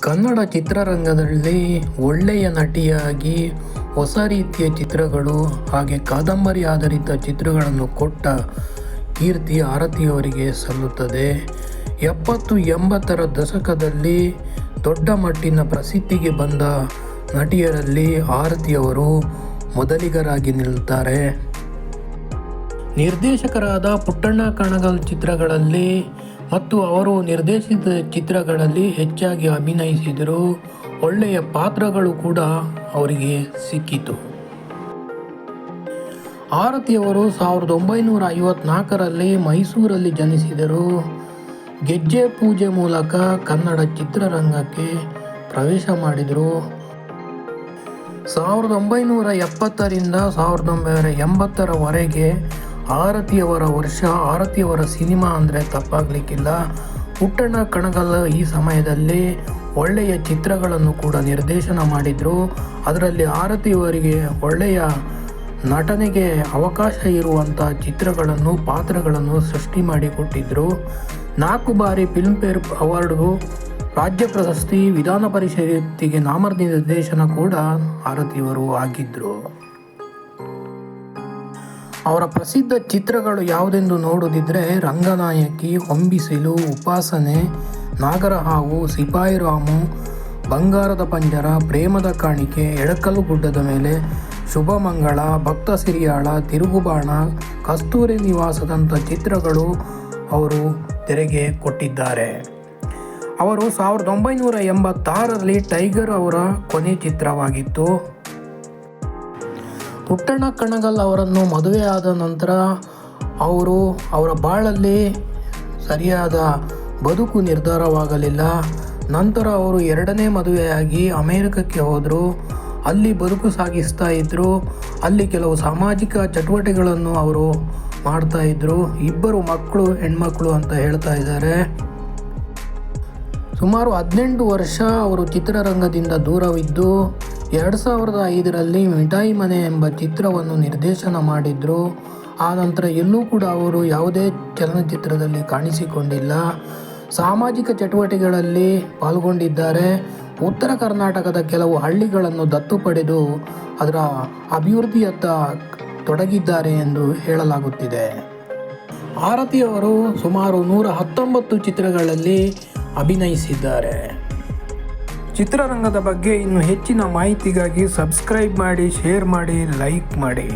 ಕನ್ನಡ ಚಿತ್ರರಂಗದಲ್ಲಿ ಒಳ್ಳೆಯ ನಟಿಯಾಗಿ ಹೊಸ ರೀತಿಯ ಚಿತ್ರಗಳು ಹಾಗೆ ಕಾದಂಬರಿ ಆಧಾರಿತ ಚಿತ್ರಗಳನ್ನು ಕೊಟ್ಟ ಕೀರ್ತಿ ಆರತಿಯವರಿಗೆ ಸಲ್ಲುತ್ತದೆ. ಎಪ್ಪತ್ತು ಎಂಬತ್ತರ ದಶಕದಲ್ಲಿ ದೊಡ್ಡ ಮಟ್ಟಿನ ಪ್ರಸಿದ್ಧಿಗೆ ಬಂದ ನಟಿಯರಲ್ಲಿ ಆರತಿಯವರು ಮೊದಲಿಗರಾಗಿ ನಿಲ್ಲುತ್ತಾರೆ. ನಿರ್ದೇಶಕರಾದ ಪುಟ್ಟಣ್ಣ ಕಣಗಲ್ ಚಿತ್ರಗಳಲ್ಲಿ ಮತ್ತು ಅವರು ನಿರ್ದೇಶಿಸಿದ ಚಿತ್ರಗಳಲ್ಲಿ ಹೆಚ್ಚಾಗಿ ಅಭಿನಯಿಸಿದರು. ಒಳ್ಳೆಯ ಪಾತ್ರಗಳು ಕೂಡ ಅವರಿಗೆ ಸಿಕ್ಕಿತು. ಆರತಿಯವರು ಸಾವಿರದ ಒಂಬೈನೂರ ಐವತ್ನಾಲ್ಕರಲ್ಲಿ ಮೈಸೂರಲ್ಲಿ ಜನಿಸಿದರು. ಗೆಜ್ಜೆ ಪೂಜೆ ಮೂಲಕ ಕನ್ನಡ ಚಿತ್ರರಂಗಕ್ಕೆ ಪ್ರವೇಶ ಮಾಡಿದರು. ಸಾವಿರದ ಒಂಬೈನೂರ ಎಪ್ಪತ್ತರಿಂದ ಸಾವಿರದ ಒಂಬೈನೂರ ಎಂಬತ್ತರವರೆಗೆ ಆರತಿಯವರ ವರ್ಷ, ಆರತಿಯವರ ಸಿನಿಮಾ ಅಂದರೆ ತಪ್ಪಾಗಲಿಕ್ಕಿಲ್ಲ. ಪುಟ್ಟಣ್ಣ ಕಣಗಲ್ಲ ಈ ಸಮಯದಲ್ಲಿ ಒಳ್ಳೆಯ ಚಿತ್ರಗಳನ್ನು ಕೂಡ ನಿರ್ದೇಶನ ಮಾಡಿದರು. ಅದರಲ್ಲಿ ಆರತಿಯವರಿಗೆ ಒಳ್ಳೆಯ ನಟನೆಗೆ ಅವಕಾಶ ಇರುವಂಥ ಚಿತ್ರಗಳನ್ನು, ಪಾತ್ರಗಳನ್ನು ಸೃಷ್ಟಿ ಮಾಡಿಕೊಟ್ಟಿದ್ದರು ನಾಲ್ಕು ಬಾರಿ ಫಿಲ್ಮ್ಫೇರ್ ಅವಾರ್ಡು, ರಾಜ್ಯ ಪ್ರಶಸ್ತಿ, ವಿಧಾನ ಪರಿಷತ್ತಿಗೆ ನಾಮನಿರ್ದೇಶನ ಕೂಡ ಆರತಿಯವರು ಆಗಿದ್ದರು ಅವರ ಪ್ರಸಿದ್ಧ ಚಿತ್ರಗಳು ಯಾವುದೆಂದು ನೋಡುದಿದ್ರೆ ರಂಗನಾಯಕಿ, ಹೊಂಬಿಸಿಲು, ಉಪಾಸನೆ, ನಾಗರಹಾವು ಸಿಪಾಯಿ ರಾಮು ಬಂಗಾರದ ಪಂಜರ, ಪ್ರೇಮದ ಕಾಣಿಕೆ ಎಳಕಲು ಗುಡ್ಡದ ಮೇಲೆ ಶುಭಮಂಗಳ, ಭಕ್ತ ಸಿರಿಯಾಳ, ತಿರುಗುಬಾಣ, ಕಸ್ತೂರಿ ನಿವಾಸದಂಥ ಚಿತ್ರಗಳು ಅವರು ತೆರೆಗೆ ಕೊಟ್ಟಿದ್ದಾರೆ. ಅವರು ಸಾವಿರದ ಒಂಬೈನೂರ ಎಂಬತ್ತಾರರಲ್ಲಿ ಟೈಗರ್ ಅವರ ಕೊನೆ ಚಿತ್ರವಾಗಿತ್ತು. ಪುಟ್ಟಣ್ಣ ಕಣಗಲ್ ಅವರನ್ನು ಮದುವೆಯಾದ ನಂತರ ಅವರು ಅವರ ಬಾಳಲ್ಲಿ ಸರಿಯಾದ ಬದುಕು ನಿರ್ಧಾರವಾಗಲಿಲ್ಲ. ನಂತರ ಅವರು ಎರಡನೇ ಮದುವೆಯಾಗಿ ಅಮೇರಿಕಕ್ಕೆ ಹೋದರು. ಅಲ್ಲಿ ಬದುಕು ಸಾಗಿಸ್ತಾ ಇದ್ದರು ಅಲ್ಲಿ ಕೆಲವು ಸಾಮಾಜಿಕ ಚಟುವಟಿಕೆಗಳನ್ನು ಅವರು ಮಾಡ್ತಾ ಇದ್ದರು ಇಬ್ಬರು ಮಕ್ಕಳು ಹೆಣ್ಮಕ್ಕಳು ಅಂತ ಹೇಳ್ತಾ ಇದ್ದಾರೆ. ಸುಮಾರು ಹದಿನೆಂಟು ವರ್ಷ ಅವರು ಚಿತ್ರರಂಗದಿಂದ ದೂರವಿದ್ದು. ಎರಡು ಸಾವಿರದ ಐದರಲ್ಲಿ ಮಿಠಾಯಿ ಮನೆ ಎಂಬ ಚಿತ್ರವನ್ನು ನಿರ್ದೇಶನ ಮಾಡಿದರು. ಆ ನಂತರ ಎಲ್ಲೂ ಕೂಡ ಅವರು ಯಾವುದೇ ಚಲನಚಿತ್ರದಲ್ಲಿ ಕಾಣಿಸಿಕೊಂಡಿಲ್ಲ. ಸಾಮಾಜಿಕ ಚಟುವಟಿಕೆಗಳಲ್ಲಿ ಪಾಲ್ಗೊಂಡಿದ್ದಾರೆ. ಉತ್ತರ ಕರ್ನಾಟಕದ ಕೆಲವು ಹಳ್ಳಿಗಳನ್ನು ದತ್ತು ಪಡೆದು ಅದರ ಅಭಿವೃದ್ಧಿಯತ್ತ ತೊಡಗಿದ್ದಾರೆ ಎಂದು ಹೇಳಲಾಗುತ್ತಿದೆ. ಆರತಿಯವರು ಸುಮಾರು ನೂರ ಹತ್ತೊಂಬತ್ತು ಚಿತ್ರಗಳಲ್ಲಿ ಅಭಿನಯಿಸಿದ್ದಾರೆ. ಚಿತ್ರರಂಗದ ಬಗ್ಗೆ ಇನ್ನು ಹೆಚ್ಚಿನ ಮಾಹಿತಿಗಾಗಿ ಸಬ್ಸ್ಕ್ರೈಬ್ ಮಾಡಿ ಶೇರ್ ಮಾಡಿ ಲೈಕ್ ಮಾಡಿ.